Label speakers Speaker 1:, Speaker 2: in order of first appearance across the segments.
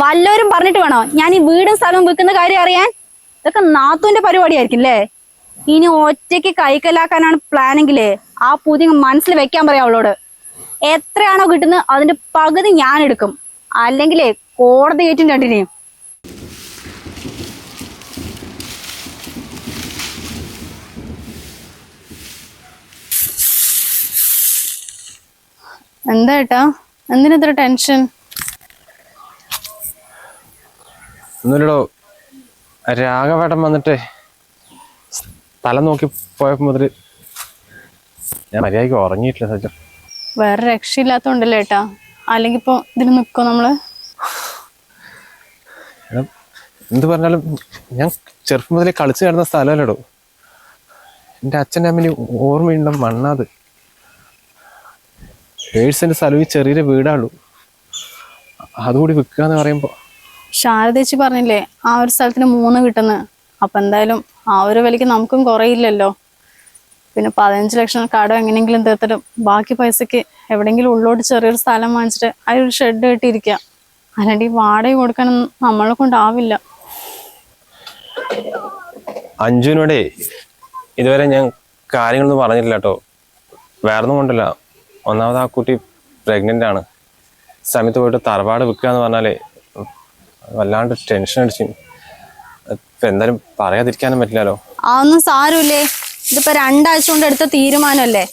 Speaker 1: വല്ലവരും പറഞ്ഞിട്ട് വേണോ? ഞാൻ ഈ വീടും സ്ഥലവും വിൽക്കുന്ന കാര്യം അറിയാൻ? ഇതൊക്കെ നാത്തുവിന്റെ പരിപാടിയായിരിക്കും അല്ലേ ഇനി ഒറ്റയ്ക്ക് കൈക്കലാക്കാനാണ് പ്ലാനെങ്കിലേ ആ പുതിയ മനസ്സിൽ വെക്കാൻ പറയാം അവളോട്. എത്രയാണോ കിട്ടുന്നത് അതിന്റെ പകുതി ഞാൻ എടുക്കും. അല്ലെങ്കിലേ കോടതി കയറ്റും രണ്ടിനെയും. എന്താ ഏട്ടാ? എന്തിനാ ടെൻഷൻ?
Speaker 2: ഒന്നുമില്ലടോ. രാഘവേട്ടൻ വന്നിട്ട് സ്ഥലം നോക്കി പോയപ്പോ മുതൽ ഞാൻ മര്യാദയ്ക്ക് ഉറങ്ങിയിട്ടില്ല സജ്ജം
Speaker 1: വേറെ രക്ഷയില്ലാത്തോണ്ടല്ലേ ഏട്ടാ? അല്ലെങ്കിൽ ഇപ്പൊ ഇതിന് നിക്കോ
Speaker 2: നമ്മൾ? എന്ത് പറഞ്ഞാലും ഞാൻ ചെറുപ്പം മുതലേ കളിച്ചു കിടന്ന സ്ഥലമല്ലടോ. എന്റെ അച്ഛന്റെ അമ്മന് ഓർമ്മയുണ്ട മണ്ണാത്? ഏഴ്സിന്റെ സ്ഥലം സ്ഥലവും ഈ ചെറിയൊരു വീടാണു അതുകൂടി വിൽക്കുക എന്ന് പറയുമ്പോൾ
Speaker 1: ശാരദേച്ചി പറഞ്ഞില്ലേ ആ ഒരു സ്ഥലത്തിന് മൂന്ന് കിട്ടുന്നു. അപ്പൊ എന്തായാലും ആ ഒരു വിലക്ക് നമുക്കും കുറയില്ലല്ലോ. പിന്നെ പതിനഞ്ച് ലക്ഷം കടം എങ്ങനെയെങ്കിലും തീർത്തിട്ട് ബാക്കി പൈസക്ക് എവിടെയെങ്കിലും ഉള്ളോട്ട് ചെറിയൊരു സ്ഥലം വാങ്ങിച്ചിട്ട് ആ ഒരു ഷെഡ് കെട്ടിയിരിക്കുക അല്ലാണ്ട് ഈ വാടക കൊടുക്കാനൊന്നും നമ്മളെ കൊണ്ടാവില്ല
Speaker 2: അഞ്ജുവിനോടെ ഇതുവരെ ഞാൻ കാര്യങ്ങളൊന്നും പറഞ്ഞില്ല കേട്ടോ. വേറൊന്നും കൊണ്ടല്ല. ഒന്നാമത് ആ കുട്ടി പ്രഗ്നന്റ് ആണ്. സമയത്ത് പോയിട്ട് തറവാട് വിൽക്കുക എന്ന് പറഞ്ഞാലേ വല്ലാണ്ട് ടെൻഷൻ അടിച്ചു. ഇപ്പം എന്തായാലും പറയാതിരിക്കാനും പറ്റില്ലല്ലോ.
Speaker 1: അതൊന്നും സാരമില്ലേ? ഇതിപ്പോ രണ്ടാഴ്ച കൊണ്ട് എടുത്ത തീരുമാനമല്ലേ?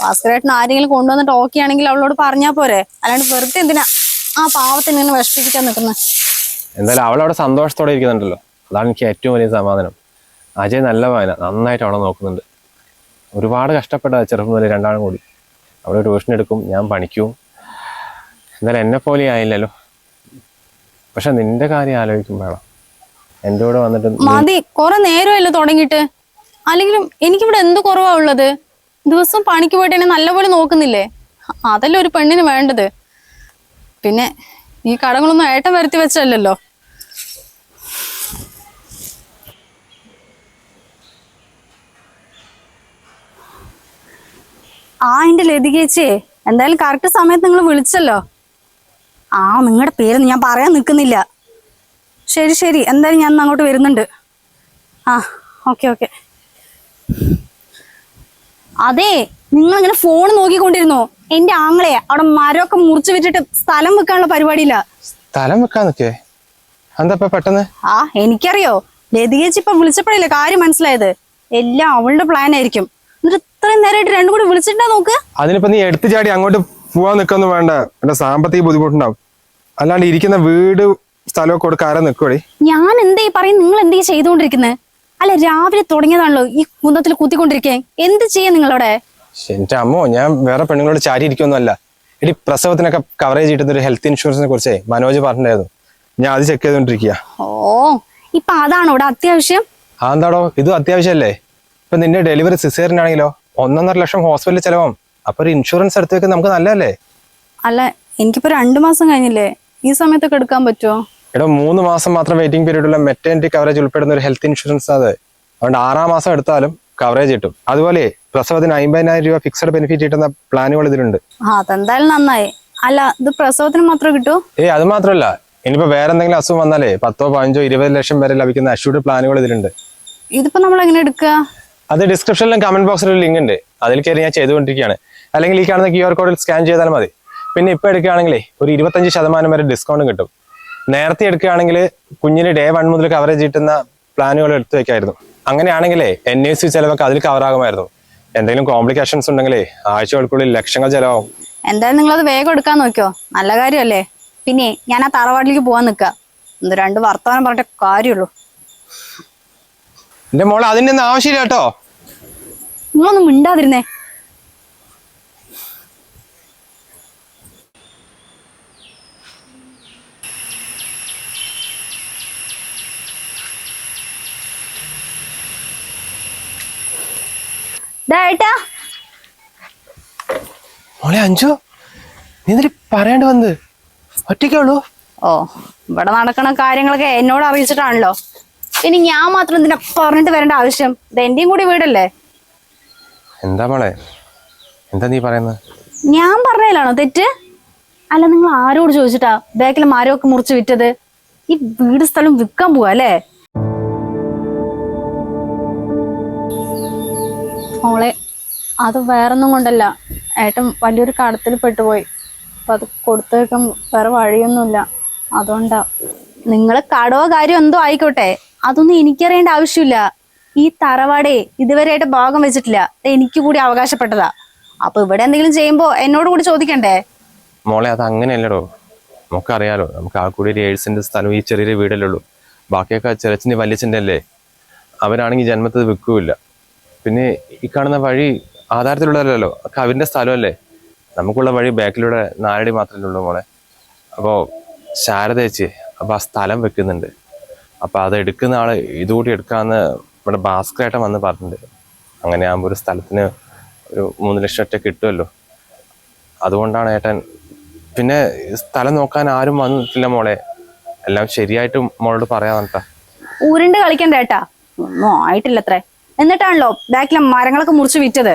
Speaker 1: ഭാസ്കരേട്ടൻ ആരെങ്കിലും കൊണ്ടുവന്നിട്ട് ഓക്കെ ആണെങ്കിൽ അവളോട് പറഞ്ഞാ പോരെ. അല്ലാണ്ട് വെറുതെ എന്തിനാ ആ പാവത്തിന് ഇങ്ങനെ വിഷമിപ്പിക്കാൻ നിൽക്കുന്നത്
Speaker 2: എന്തായാലും അവളവിടെ സന്തോഷത്തോടെ ഇരിക്കുന്നുണ്ടല്ലോ. അതാണ് എനിക്ക് ഏറ്റവും വലിയ സമാധാനം. അജയ് നല്ല വായന നന്നായിട്ട് അവളെ നോക്കുന്നുണ്ട്. ഒരുപാട് കഷ്ടപ്പെട്ട ചെറുപ്പം മുതൽ രണ്ടാളും കൂടി. അവളെ ട്യൂഷൻ എടുക്കും ഞാൻ പണിക്കും. എന്തായാലും എന്നെ പോലെ ആയില്ലല്ലോ. പക്ഷെ നിന്റെ കാര്യം ആലോചിക്കും വേണം. എന്റെ കൂടെ വന്നിട്ട്
Speaker 1: മതി കൊറേ നേരമല്ലോ തുടങ്ങിയിട്ട്. അല്ലെങ്കിലും എനിക്കിവിടെ എന്ത് കുറവാ ഉള്ളത്? ദിവസം പണിക്ക് പോയിട്ട് എന്നെ നല്ലപോലെ നോക്കുന്നില്ലേ? അതല്ലേ ഒരു പെണ്ണിന് വേണ്ടത്? പിന്നെ ഈ കടങ്ങളൊന്നും ഏട്ടം വരുത്തി വെച്ചല്ലോ ആ എന്റെ ലതികേച്ചേ എന്തായാലും കറക്റ്റ് സമയത്ത് നിങ്ങൾ വിളിച്ചല്ലോ. ആ നിങ്ങളുടെ പേര് ഞാൻ പറയാൻ നിൽക്കുന്നില്ല. ശരി ശരി. എന്തായാലും ഞാൻ അങ്ങോട്ട് വരുന്നുണ്ട്. ആ ഓക്കെ ഓക്കെ. അതെ നിങ്ങൾ ഇങ്ങനെ ഫോൺ നോക്കിക്കൊണ്ടിരുന്നോ? എന്റെ ആങ്ങളെ അവിടെ മരമൊക്കെ മുറിച്ചു വെച്ചിട്ട് സ്ഥലം വെക്കാനുള്ള പരിപാടിയില്ല.
Speaker 2: സ്ഥലം വെക്കാൻ നിൽക്കേ? എന്താ പെട്ടെന്ന്?
Speaker 1: ആ എനിക്കറിയോ. ലതികേച്ചി ഇപ്പൊ വിളിച്ചപ്പോഴല്ലേ കാര്യം മനസ്സിലായത്. എല്ലാം അവളുടെ പ്ലാൻ ആയിരിക്കും. എന്നിട്ട് ഇത്രയും നേരമായിട്ട് രണ്ടും കൂടി വിളിച്ചിട്ടാ നോക്ക്?
Speaker 2: അതിനിപ്പോ നീ എടുത്തു ചാടി അങ്ങോട്ട് പോവാൻ നിൽക്കൊന്നും വേണ്ട. എന്റെ സാമ്പത്തിക ബുദ്ധിമുട്ടുണ്ടാവും. അല്ലാണ്ട് ഇരിക്കുന്ന വീട് സ്ഥലമൊക്കെ കൊടുക്കാരെ നിൽക്കുവടി
Speaker 1: ഞാൻ എന്തേ പറയും? നിങ്ങൾ എന്തേ ചെയ്തുകൊണ്ടിരിക്കുന്നത് അല്ല രാവിലെ തുടങ്ങിയതാണല്ലോ ഈ കുന്നത്തിൽ കുത്തിക്കൊണ്ടിരിക്കേ. എന്ത് ചെയ്യാ നിങ്ങളവിടെ?
Speaker 2: എന്റെ അമ്മോ ഞാൻ വേറെ പെണ്ണുങ്ങളോട് ചാരി ഇരിക്കൊന്നുമല്ല എടി പ്രസവത്തിനൊക്കെ കവറേജ് കിട്ടുന്ന ഒരു ഹെൽത്ത് ഇൻഷുറൻസിനെ കുറിച്ചേ മനോജ് പറഞ്ഞിട്ടുണ്ടായിരുന്നു. ഞാൻ അത് ചെക്ക് ചെയ്തോണ്ടിരിക്കുക
Speaker 1: ഓ ഇപ്പൊ അതാണോ ഇവിടെ അത്യാവശ്യം?
Speaker 2: ആന്താടോ ഇത് അത്യാവശ്യമല്ലേ? ഇപ്പൊ നിന്റെ ഡെലിവറി സിസേറിനാണെങ്കിലോ ഒന്നൊന്നര ലക്ഷം ഹോസ്പിറ്റലിൽ ചെലവാം. അപ്പൊ ഒരു ഇൻഷുറൻസ് എടുത്തു വെക്കുന്നത് നമുക്ക് നല്ലതല്ലേ?
Speaker 1: അല്ല എനിക്കിപ്പോ രണ്ടു മാസം കഴിഞ്ഞില്ലേ. ഈ സമയത്തൊക്കെ എടുക്കാൻ പറ്റുമോ
Speaker 2: എടാ മൂന്ന് മാസം മാത്രം വെയിറ്റിംഗ് പീരീഡ് ഉള്ള മെറ്റേണിറ്റി കവറേജ് ഉൾപ്പെടുന്ന ഒരു ഹെൽത്ത് ഇൻഷുറൻസ് അത്. അതുകൊണ്ട് ആറാം മാസം എടുത്താലും കവറേജ് കിട്ടും. അതുപോലെ പ്രസവത്തിന് അമ്പതിനായിരം രൂപ ഫിക്സഡ് ബെനിഫിറ്റ് കിട്ടുന്ന പ്ലാനുകൾ ഇതിലുണ്ട്.
Speaker 1: അതെന്തായാലും നന്നായി. അല്ല ഇത് പ്രസവത്തിന് മാത്രം കിട്ടൂ?
Speaker 2: ഏ അത് മാത്രമല്ല. ഇനിയിപ്പോ വേറെ എന്തെങ്കിലും അസുഖം വന്നാലേ പത്തോ പതിനഞ്ചോ ഇരുപത് ലക്ഷം വരെ ലഭിക്കുന്ന അഷ്യൂർഡ് പ്ലാനുകൾ ഇതിലുണ്ട്.
Speaker 1: ഇതിപ്പോ നമ്മൾ എങ്ങനെ എടുക്കുക
Speaker 2: അത് ഡിസ്ക്രിപ്ഷനിലും കമന്റ് ബോക്സിലും ഒരു ലിങ്ക് ഉണ്ട്. അതിൽ കയറി ഞാൻ ചെയ്തുകൊണ്ടിരിക്കുകയാണ്. അല്ലെങ്കിൽ ഈ കാണുന്ന ക്യു ആർ കോഡിൽ സ്കാൻ ചെയ്താൽ മതി. പിന്നെ ഇപ്പൊ എടുക്കുകയാണെങ്കിലേ ഒരു ഇരുപത്തഞ്ച് ശതമാനം വരെ ഡിസ്കൗണ്ട് കിട്ടും. നേരത്തെ എടുക്കുകയാണെങ്കിൽ കുഞ്ഞിന് ഡേ വൺ മുതൽ കവറേജ് കിട്ടുന്ന പ്ലാനുകൾ എടുത്തു വെക്കായിരുന്നു. അങ്ങനെയാണെങ്കിലേ എൻ ഐ സി ചിലവൊക്കെ അതിൽ കവറാകുമായിരുന്നു എന്തെങ്കിലും കോംപ്ലിക്കേഷൻസ് ഉണ്ടെങ്കിലേ ആഴ്ചകൾക്കുള്ളിൽ ലക്ഷങ്ങൾ ചിലവാകും.
Speaker 1: എന്തായാലും നിങ്ങൾ അത് വേഗം എടുക്കാൻ നോക്കിയോ നല്ല കാര്യമല്ലേ? പിന്നെ ഞാൻ ആ തറവാട്ടിലേക്ക് പോവാൻ നിൽക്കുക ഒന്ന് രണ്ട് വർത്തമാനം പറഞ്ഞിട്ട് കാര്യമുള്ളൂ.
Speaker 2: എന്റെ മോളെ അതിന്റെ ഒന്നും ആവശ്യമില്ല കേട്ടോ.
Speaker 1: നിങ്ങളൊന്നും മിണ്ടാതിരുന്നേ.
Speaker 2: മോളെ അഞ്ചു നീ എന്നിട്ട് പറയാണ്ട് വന്ന്? ഒറ്റയ്ക്കേ ഉള്ളൂ.
Speaker 1: ഓ ഇവിടെ നടക്കണ കാര്യങ്ങളൊക്കെ എന്നോട് അറിയിച്ചിട്ടാണല്ലോ. ഇനി ഞാൻ മാത്രം ഇതിനെ പറഞ്ഞിട്ട് വരേണ്ട ആവശ്യം? ഇത് എന്റെയും കൂടി വീടല്ലേ?
Speaker 2: എന്താ മോളെ? എന്താ നീ പറയുന്നത്
Speaker 1: ഞാൻ പറഞ്ഞതിലാണോ തെറ്റ്? അല്ല നിങ്ങൾ ആരോട് ചോദിച്ചിട്ടാ ബാക്കിൽ മരമൊക്കെ മുറിച്ച് വിറ്റത്? ഈ വീട് സ്ഥലം വിൽക്കാൻ പോവാ അല്ലേ? മോളെ അത് വേറൊന്നും കൊണ്ടല്ല. ഏട്ടൻ വലിയൊരു കടത്തിൽ പെട്ടുപോയി. അപ്പം അത് കൊടുത്തേക്കും വേറെ വഴിയൊന്നുമില്ല. അതുകൊണ്ടാ. നിങ്ങൾ കടവോ കാര്യം എന്തോ ആയിക്കോട്ടെ. അതൊന്നും എനിക്കറിയേണ്ട ആവശ്യമില്ല. ഈ തറവാടേ ഇതുവരെയായിട്ട് ഭാഗം വെച്ചിട്ടില്ല. എനിക്ക് കൂടി അവകാശപ്പെട്ടതാ. അപ്പൊ ഇവിടെ എന്തെങ്കിലും ചെയ്യുമ്പോ എന്നോട് കൂടി ചോദിക്കണ്ടേ?
Speaker 2: മോളെ അത് അങ്ങനെയല്ലടോ. നമുക്കറിയാലോ നമുക്ക് ആ കൂടി ഒരു ഏഴ് സ്ഥലം ഈ ചെറിയൊരു വീടല്ലേ ഉള്ളൂ. ബാക്കിയൊക്കെ ചെറച്ചിന്റെ വലിയച്ഛന്റെ അല്ലേ? അവരാണെങ്കിൽ ജന്മത്തിൽ വിൽക്കൂല പിന്നെ ഈ കാണുന്ന വഴി ആധാരത്തിലുള്ളതല്ലോ ഒക്കെ സ്ഥലമല്ലേ? നമുക്കുള്ള വഴി ബാക്കിലൂടെ നാലടി മാത്രമേ ഉള്ളൂ മോളെ. അപ്പോൾ ശാരദ ചേച്ചി അപ്പോൾ ആ സ്ഥലം വെക്കുന്നുണ്ട്. അപ്പോൾ അത് എടുക്കുന്ന ആൾ ഇതുകൂടി എടുക്കാമെന്ന് ഇവിടെ ഭാസ്കരേട്ടൻ വന്ന് പറഞ്ഞിട്ടുണ്ട്. അങ്ങനെ ആകുമ്പോൾ ഒരു സ്ഥലത്തിന് ഒരു മൂന്ന് ലക്ഷം ഒറ്റ കിട്ടുമല്ലോ. അതുകൊണ്ടാണ് ഏട്ടൻ പിന്നെ സ്ഥലം നോക്കാൻ ആരും വന്നിട്ടില്ല മോളെ. എല്ലാം ശരിയായിട്ട് മോളോട് പറയാന്നിട്ടാ
Speaker 1: ഊരുണ്ട് കളിക്കണ്ട ഏട്ടാ. ഒന്നും ആയിട്ടില്ല അത്രേ എന്നിട്ടാണല്ലോ ബാക്കിലെ മരങ്ങളൊക്കെ മുറിച്ച് വിറ്റത്.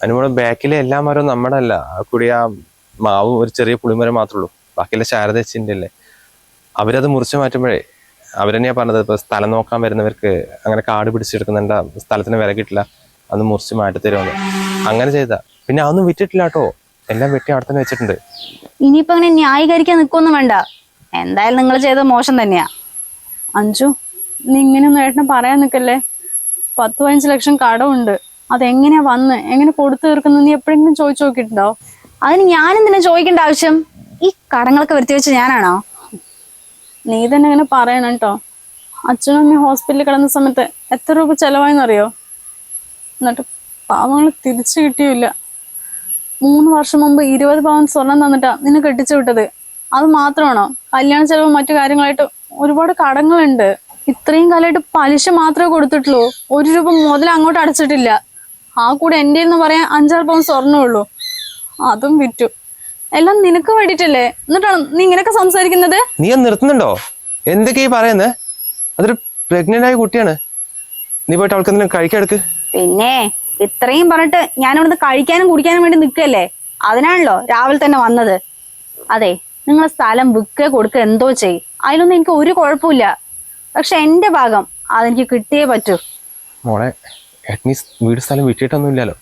Speaker 2: അതിനുമ്പോൾ ബാക്കിലെ എല്ലാ മരവും നമ്മുടെ അല്ല കൂടി ആ മാവ് ഒരു ചെറിയ പുളിമരം മാത്രമേ ഉള്ളൂ. ബാക്കിയുള്ള ശാരദച്ചിന്റെ അല്ലേ അവരത് മുറിച്ച് മാറ്റുമ്പോഴേ അവരെന്നെയാ പറഞ്ഞത് ഇപ്പൊ സ്ഥലം നോക്കാൻ വരുന്നവർക്ക് അങ്ങനെ കാട് പിടിച്ചെടുക്കുന്നുണ്ട സ്ഥലത്തിന് വില കിട്ടില്ല അന്ന് മുറിച്ച് മാറ്റി തരുമെന്ന്. അങ്ങനെ ചെയ്താ. പിന്നെ അതൊന്നും വിറ്റിട്ടില്ല കേട്ടോ. എല്ലാം വെട്ടി അവിടെ തന്നെ വെച്ചിട്ടുണ്ട്.
Speaker 1: ഇനിയിപ്പോ അങ്ങനെ ന്യായീകരിക്കാൻ നിൽക്കൊന്നും വേണ്ട. എന്തായാലും നിങ്ങൾ ചെയ്ത മോശം തന്നെയാ. അഞ്ചു നീ ഇങ്ങനെയൊന്നും ഏട്ടനെ പറയാൻ നിൽക്കല്ലേ? പത്ത് പതിനഞ്ച് ലക്ഷം കടമുണ്ട്. അതെങ്ങനെയാ വന്ന്? എങ്ങനെ കൊടുത്തു തീർക്കുന്നു? നീ എപ്പോഴെങ്കിലും ചോദിച്ചു നോക്കിയിട്ടുണ്ടോ? അതിന് ഞാൻ എന്തിനാ ചോദിക്കേണ്ട ആവശ്യം? ഈ കടങ്ങളൊക്കെ വരുത്തി വെച്ച ഞാനാണോ? നീ തന്നെ ഇങ്ങനെ പറയണം കേട്ടോ. അച്ഛനും അമ്മയും ഹോസ്പിറ്റലിൽ കിടന്ന സമയത്ത് എത്ര രൂപ ചെലവായെന്നറിയോ? എന്നിട്ട് പാവങ്ങൾ തിരിച്ചു കിട്ടിയില്ല. മൂന്ന് വർഷം മുമ്പ് ഇരുപത് പവൻ സ്വർണം തന്നിട്ടാ നിന്നെ കെട്ടിച്ചു വിട്ടത്. അത് മാത്രമാണോ? കല്യാണ ചെലവും മറ്റു കാര്യങ്ങളായിട്ട് ഒരുപാട് കടങ്ങളുണ്ട്. ഇത്രയും കാലമായിട്ട് പലിശ മാത്രമേ കൊടുത്തിട്ടുള്ളൂ. ഒരു രൂപ മുതൽ അങ്ങോട്ട് അടച്ചിട്ടില്ല. ആ കൂടെ എന്റെ എന്ന് പറയാൻ അഞ്ചാറ് പവൻ സ്വർണമുള്ളൂ അതും വിറ്റു. എല്ലാം നിനക്ക് വേണ്ടിട്ടല്ലേ എന്നിട്ടാണ് നീ ഇങ്ങനെയൊക്കെ സംസാരിക്കുന്നത്?
Speaker 2: നീ അത് നിർത്തുന്നുണ്ടോ? എന്തൊക്കെയാ പറയുന്നത് അതൊരു പ്രഗ്നന്റ് ആയ കുട്ടിയാണ്. നീ പോയിട്ട് അവൾക്ക് എന്തെങ്കിലും കഴിക്കെടുക്ക്
Speaker 1: പിന്നെ ഇത്രയും പറഞ്ഞിട്ട് ഞാൻ ഇവിടുന്ന് കഴിക്കാനും കുടിക്കാനും വേണ്ടി നിൽക്കല്ലേ അതിനാണല്ലോ രാവിലെ തന്നെ വന്നത്. അതെ നിങ്ങളെ സ്ഥലം വിൽക്കുക കൊടുക്കുക എന്തോ ചെയ് അതിലൊന്നും എനിക്ക് ഒരു കുഴപ്പമില്ല. പക്ഷെ എന്റെ ഭാഗം അതെനിക്ക് കിട്ടിയേ പറ്റൂ.
Speaker 2: മോളെ വീട് സ്ഥലം വിറ്റിട്ടൊന്നും ഇല്ലല്ലോ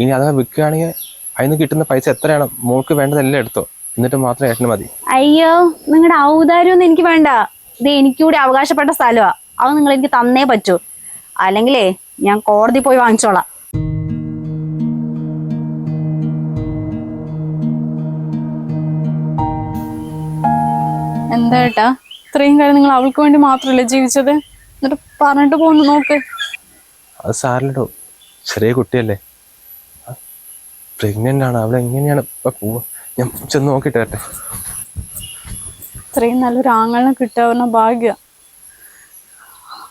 Speaker 2: ഇനി അഥവാ വിൽക്കുകയാണെങ്കിൽ അതിന് കിട്ടുന്ന പൈസ എത്രയാണ് മോൾക്ക് വേണ്ടതെല്ലാം എടുത്തോ. എന്നിട്ട് മാത്രം ഏട്ടന് മതി.
Speaker 1: അയ്യോ നിങ്ങളുടെ ഔദാര്യമൊന്നും എനിക്ക് വേണ്ട. ഇത് എനിക്കൂടി അവകാശപ്പെട്ട സ്ഥലമാ അത് നിങ്ങൾ എനിക്ക് തന്നേ പറ്റൂ. അല്ലെങ്കിലേ ഞാൻ കോടതി പോയി വാങ്ങിച്ചോളാം. എന്താ ഏട്ടാ? ഇത്രയും കാലം നിങ്ങൾ അവൾക്ക് വേണ്ടി മാത്രമല്ലേ ജീവിച്ചത്? എന്നിട്ട് പറഞ്ഞിട്ട് പോകുന്നു നോക്ക്.
Speaker 2: അത് സാറിലോ ചെറിയ കുട്ടിയല്ലേ. പ്രഗ്നന്റ് ആണ് അവൾ എങ്ങനെയാണ് ഇപ്പൊ പോവുക? ഞാൻ ചെന്ന് നോക്കിയിട്ട് വരട്ടെ.
Speaker 1: ഇത്രയും നല്ലൊരു ആങ്ങളിനെ കിട്ടാവുന്ന ഭാഗ്യ.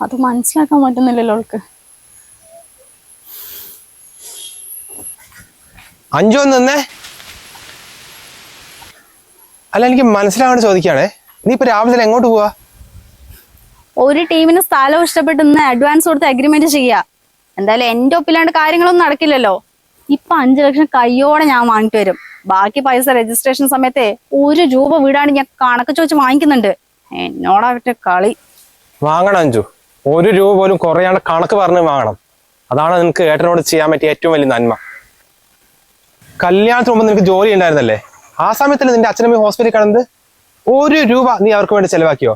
Speaker 1: അത് മനസ്സിലാക്കാൻ പറ്റുന്നില്ലല്ലോ അവൾക്ക്.
Speaker 2: അഞ്ചോ നിന്നേ. അല്ല എനിക്ക് മനസ്സിലാവാണ്ട് ചോദിക്കുകയാണേ. നീ ഇപ്പൊ രാവിലെ എങ്ങോട്ട് പോവാ?
Speaker 1: ഒരു ടീമിന് സ്ഥലം ഇഷ്ടപ്പെട്ട് ഇന്ന് അഡ്വാൻസ് കൊടുത്ത് അഗ്രിമെന്റ് ചെയ്യാ. എന്തായാലും എന്റെ ഒപ്പില്ലാണ്ട് കാര്യങ്ങളൊന്നും നടക്കില്ലല്ലോ. ഇപ്പൊ അഞ്ചു ലക്ഷം കയ്യോടെ ഞാൻ വാങ്ങിട്ട് വരും. ബാക്കി പൈസ രജിസ്ട്രേഷൻ സമയത്തെ ഒരു രൂപ വീടാണ് ഞാൻ കണക്ക് ചോദിച്ച് വാങ്ങിക്കുന്നുണ്ട്. എന്നോടാവിട്ട കളി.
Speaker 2: വാങ്ങണം അഞ്ചു. ഒരു രൂപ പോലും കുറയാണ്ട് കണക്ക് പറഞ്ഞ് വാങ്ങണം. അതാണ് നിനക്ക് ഏട്ടനോട് ചെയ്യാൻ പറ്റിയ ഏറ്റവും വലിയ നന്മ. കല്യാണത്തിന് മുമ്പ് നിനക്ക് ജോലി ഉണ്ടായിരുന്നല്ലേ? ആ സമയത്തല്ലേ നിന്റെ അച്ഛനമ്മ ഹോസ്പിറ്റലിൽ കിടന്നത്? ഒരു രൂപ നീ അവർക്ക് വേണ്ടി ചെലവാക്കിയോ?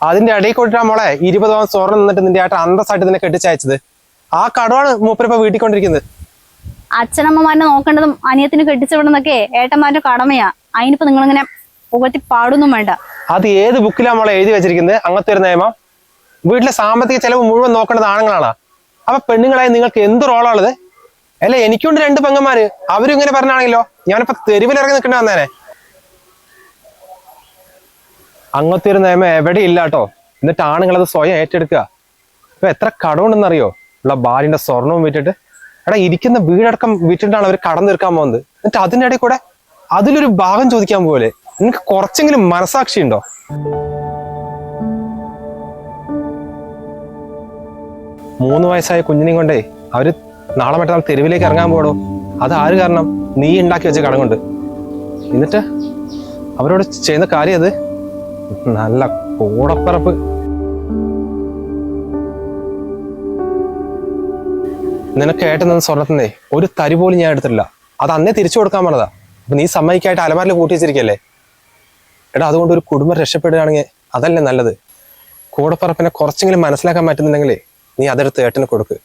Speaker 2: അതിന്റെ ഇടയിൽ കൊണ്ടിട്ടാ മോളെ ഇരുപത് പവൻ സ്വർണം നിന്നിട്ട് നിന്റെ ആട്ട അന്തസ്സായിട്ട് നിന്നെ കെട്ടിച്ചയച്ചത്. ആ കടവാണ് മൂപ്പരിപ്പ വീട്ടിൽ കൊണ്ടിരിക്കുന്നത്
Speaker 1: അച്ഛനമ്മമാരെ നോക്കേണ്ടതും അനിയത്തിന് കെട്ടിച്ചുവിടുന്നൊക്കെ ഏട്ടന്മാരുടെ കടമയാ. അതിനിപ്പോ നിങ്ങളിങ്ങനെ പുകത്തി പാടൊന്നും വേണ്ട.
Speaker 2: അത് ഏത് ബുക്കിലാ മോളെ എഴുതി വെച്ചിരിക്കുന്നത്? അങ്ങനത്തെ ഒരു നിയമം. വീട്ടിലെ സാമ്പത്തിക ചെലവ് മുഴുവൻ നോക്കേണ്ടത് ആണുങ്ങളാണ്? അപ്പൊ പെണ്ണുങ്ങളായി നിങ്ങൾക്ക് എന്ത് റോളാണുള്ളത് അല്ലെ എനിക്കുണ്ട് രണ്ട് പെങ്ങന്മാര്. അവരും ഇങ്ങനെ പറഞ്ഞാണെങ്കിലോ? ഞാനിപ്പോ തെരുവിലിറങ്ങി നിൽക്കേണ്ടി വന്നേനെ. അങ്ങനത്തെ ഒരു നിയമം എവിടെ ഇല്ല കേട്ടോ എന്നിട്ട് ആണുങ്ങളത് സ്വയം ഏറ്റെടുക്കുക. ഇപ്പൊ എത്ര കടമുണ്ടെന്നറിയോ? ഉള്ള ഭാര്യന്റെ സ്വർണവും വിറ്റിട്ട്. എടാ ഇരിക്കുന്ന വീടടക്കം വിറ്റിട്ടാണ് അവർ കടം തീർക്കാൻ പോകുന്നത്. എന്നിട്ട് അതിന്റെ ഇടയിൽ കൂടെ അതിലൊരു ഭാഗം ചോദിക്കാൻ പോലെ. നിനക്ക് കുറച്ചെങ്കിലും മനസാക്ഷി ഉണ്ടോ? മൂന്ന് വയസ്സായ കുഞ്ഞിനെയും കൊണ്ടേ അവർ നാളെ മറ്റന്നാൾ തെരുവിലേക്ക് ഇറങ്ങാൻ പോടോ അത് ആര് കാരണം? നീ ഉണ്ടാക്കി വെച്ച കടം കൊണ്ട്. എന്നിട്ട് അവരോട് ചെയ്യുന്ന കാര്യം അത് നല്ല കൂടപ്പറപ്പ്. നിനക്ക് ഏട്ടുന്ന സ്വർണത്തിനെ ഒരു തരി പോലും ഞാൻ എടുത്തിട്ടില്ല. അത് അന്നേ തിരിച്ചു കൊടുക്കാൻ പറഞ്ഞതാ. അപ്പൊ നീ സമ്മതിക്കായിട്ട് അലമാരിൽ കൂട്ടി വെച്ചിരിക്കല്ലേ? എടാ അതുകൊണ്ട് ഒരു കുടുംബം രക്ഷപ്പെടുകയാണെങ്കിൽ അതല്ലേ നല്ലത്? കൂടപ്പറപ്പിനെ കുറച്ചെങ്കിലും മനസ്സിലാക്കാൻ പറ്റുന്നുണ്ടെങ്കിൽ നീ അതെടുത്ത് ഏട്ടന് കൊടുക്ക്.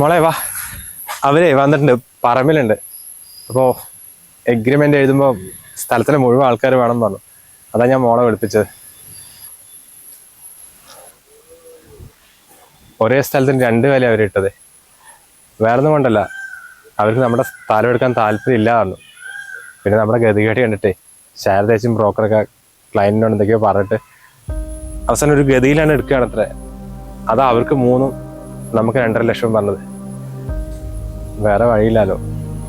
Speaker 2: മോളെ വാ. അവരെ വന്നിട്ടുണ്ട് പറമ്പിലുണ്ട്. അപ്പോൾ എഗ്രിമെന്റ് എഴുതുമ്പോൾ സ്ഥലത്തിലെ മുഴുവൻ ആൾക്കാർ വേണം പറഞ്ഞു. അതാ ഞാൻ മോളെ വിളിപ്പിച്ചത്. ഒരേ സ്ഥലത്തിന് രണ്ട് വില അവരിട്ടത് വേറെ ഒന്നും കൊണ്ടല്ല. അവർക്ക് നമ്മുടെ സ്ഥലം എടുക്കാൻ താല്പര്യം ഇല്ല പറഞ്ഞു. പിന്നെ നമ്മുടെ ഗതികേട് കണ്ടിട്ടേ ശാരദേശം ബ്രോക്കറൊക്കെ ക്ലയന്റിനോട് എന്തൊക്കെയോ പറഞ്ഞിട്ട് അവസാനം ഒരു ഗതിയിലാണ് എടുക്കുകയാണ് അത്ര അതാ അവർക്ക് മൂന്നും നമുക്ക് രണ്ടര ലക്ഷം പറഞ്ഞത് വേറെ വഴിയില്ലല്ലോ.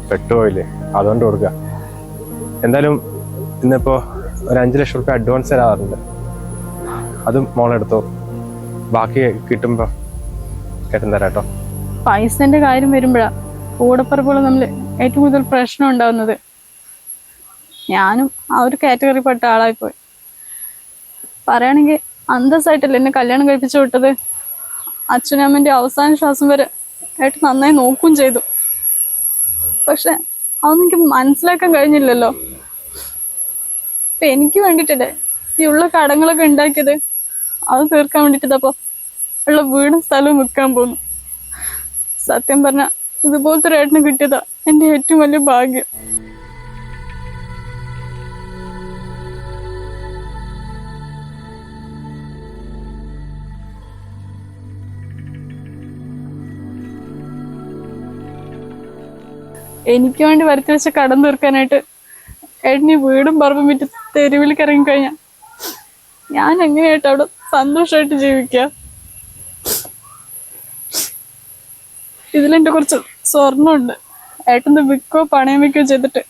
Speaker 2: പെട്ടുപോയില്ലേ? അതുകൊണ്ട് കൊടുക്കുക. എന്തായാലും ഇന്നിപ്പോൾ ഒരു അഞ്ച് ലക്ഷം റുപ്യ അഡ്വാൻസ് തരാറുണ്ട്. അതും മോളെടുത്തോ ബാക്കി കിട്ടുമ്പോൾ കേട്ടും തരാം കേട്ടോ
Speaker 1: പൈസന്റെ കാര്യം വരുമ്പോഴാണ് കൂടപ്പറപ്പുകൾ നമ്മൾ ഏറ്റവും കൂടുതൽ പ്രശ്നം ഉണ്ടാവുന്നത്. ഞാനും ആ ഒരു കാറ്റഗറി കാറ്റഗറിപ്പെട്ട ആളായിപ്പോയി. പറയുകയാണെങ്കിൽ അന്തസ്സായിട്ടല്ലേ എന്നെ കല്യാണം കഴിപ്പിച്ചു വിട്ടത്? അച്ഛനും അമ്മന്റെ അവസാന ശ്വാസം വരെ ഏട്ടൻ നന്നായി നോക്കുകയും ചെയ്തു. പക്ഷെ അതൊന്നും എനിക്ക് മനസ്സിലാക്കാൻ കഴിഞ്ഞില്ലല്ലോ. എനിക്ക് വേണ്ടിട്ടല്ലേ ഈ ഉള്ള കടങ്ങളൊക്കെ ഉണ്ടാക്കിയത്? അത് തീർക്കാൻ വേണ്ടിട്ട് ഇതപ്പോ ഉള്ള വീടും സ്ഥലവും വിൽക്കാൻ പോന്നു സത്യം പറഞ്ഞ ഇതുപോലത്തെ ഒരു ഏട്ടന് കിട്ടിയതാ എന്റെ ഏറ്റവും വലിയ ഭാഗ്യം. എനിക്ക് വേണ്ടി വരുത്തി വെച്ച കടം തീർക്കാനായിട്ട് എണ്ണി വീടും പറമ്പും വിറ്റ് തെരുവിൽ ഇറങ്ങിക്കഴിഞ്ഞാ ഞാൻ എങ്ങനെയായിട്ട് അവിടെ സന്തോഷമായിട്ട് ജീവിക്കുക ഇതിലെന്റെ കുറച്ച് സ്വർണമുണ്ട്. ഏട്ടന്റെ വിൽക്കോ പണയം വെക്കോ ചെയ്തിട്ട്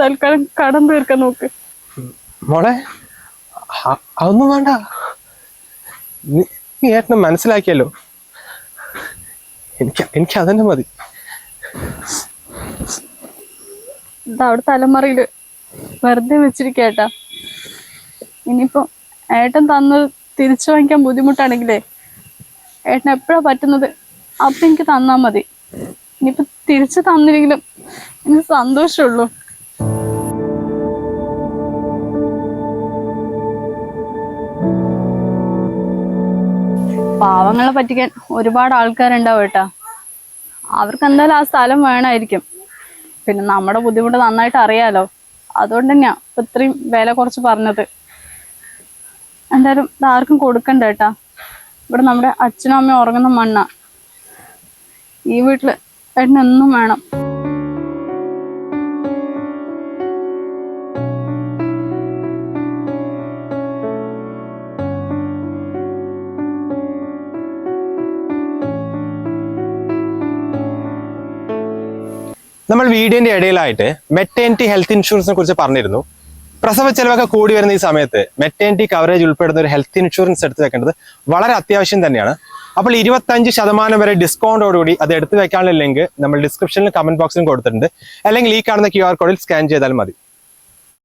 Speaker 1: തൽക്കാലം കടം തീർക്കാൻ നോക്ക്.
Speaker 2: മോളെ അതൊന്നും വേണ്ട. നീ ഏട്ടനെ മനസ്സിലാക്കിയല്ലോ. എനിക്ക് എനിക്ക് അതന്നെ മതി.
Speaker 1: അവിടെ തലമുറയിൽ വെറുതെ വെച്ചിരിക്കേട്ടാ ഇനിയിപ്പോ ഏട്ടൻ തന്നത് തിരിച്ചു വാങ്ങിക്കാൻ ബുദ്ധിമുട്ടാണെങ്കിലേ ഏട്ടൻ എപ്പോഴാ പറ്റുന്നത്? അപ്പൊ എനിക്ക് തന്നാ മതി. ഇനിയിപ്പോ തിരിച്ചു തന്നില്ലെങ്കിലും എനിക്ക് സന്തോഷമുള്ളൂ പാവങ്ങളെ പറ്റിക്കാൻ ഒരുപാട് ആൾക്കാരുണ്ടാവും കേട്ടാ അവർക്ക് എന്തായാലും ആ സ്ഥലം വേണമായിരിക്കും പിന്നെ നമ്മുടെ ബുദ്ധിമുട്ട് നന്നായിട്ട് അറിയാലോ. അതുകൊണ്ട് തന്നെയാ ഇത്രയും വില കുറച്ച് പറഞ്ഞത്. എന്തായാലും ഇതാർക്കും കൊടുക്കണ്ട കേട്ടാ. ഇവിടെ നമ്മുടെ അച്ഛനും അമ്മയും ഉറങ്ങുന്ന മണ്ണാ. ഈ വീട്ടിൽ എന്നും വേണം.
Speaker 2: നമ്മൾ വീഡിയോന്റെ ഇടയിലായിട്ട് മെറ്റേണിറ്റി ഹെൽത്ത് ഇൻഷുറൻസിനെ കുറിച്ച് പറഞ്ഞിരുന്നു. പ്രസവ ചെലവൊക്കെ കൂടി വരുന്ന ഈ സമയത്ത് മെറ്റേണിറ്റി കവറേജ് ഉൾപ്പെടുന്ന ഒരു ഹെൽത്ത് ഇൻഷുറൻസ് എടുത്തു വെക്കേണ്ടത് വളരെ അത്യാവശ്യം തന്നെയാണ്. അപ്പോൾ ഇരുപത്തഞ്ച് ശതമാനം വരെ ഡിസ്കൗണ്ടോടുകൂടി അത് എടുത്തു വെക്കാനുള്ള ലിങ്ക് നമ്മൾ ഡിസ്ക്രിപ്ഷനിലും കമന്റ് ബോക്സിലും കൊടുത്തിട്ടുണ്ട്. അല്ലെങ്കിൽ ഈ കാണുന്ന ക്യു ആർ കോഡിൽ സ്കാൻ ചെയ്താൽ മതി.